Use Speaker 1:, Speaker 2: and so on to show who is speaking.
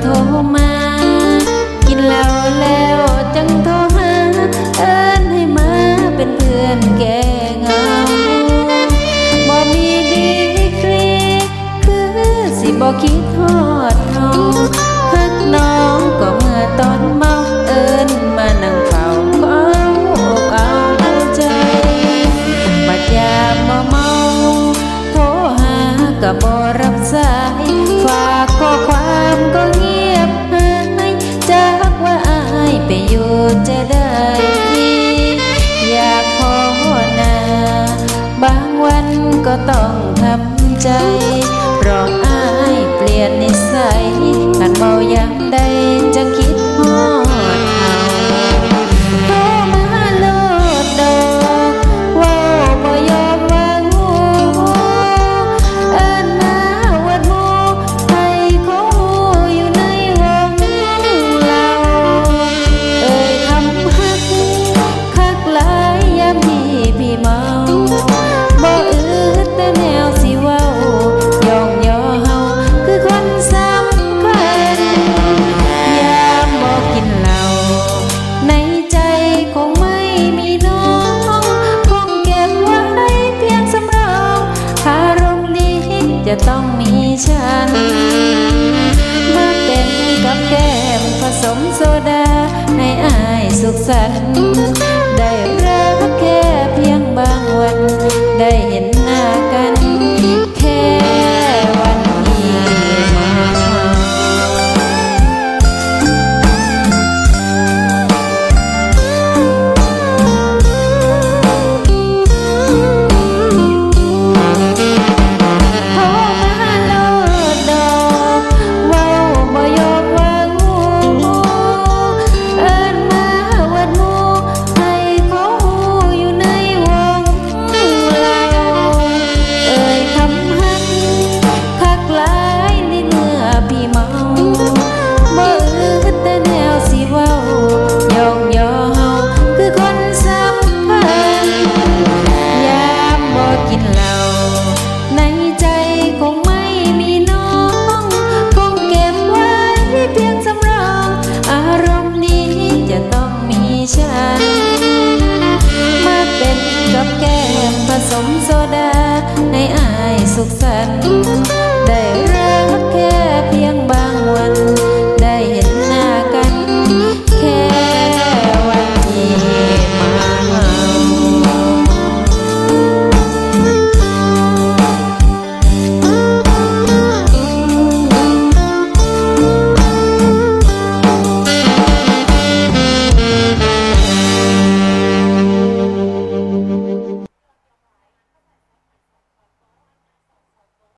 Speaker 1: โทรมา กินเหล้าแล้วจังโทรหาเอิ้นให้มาเป็นเพื่อนแกเงาบ่มีดีคลีคือสิบ่คิดทอดเฮาฮักน้อง อยู่จะได้อยากพอหนาบางวันก็ต้องทำใจ จะต้องมีฉันมาเป็นกับแก้มผสมโซดา ให้อายสุขสันต์ สุขสันต์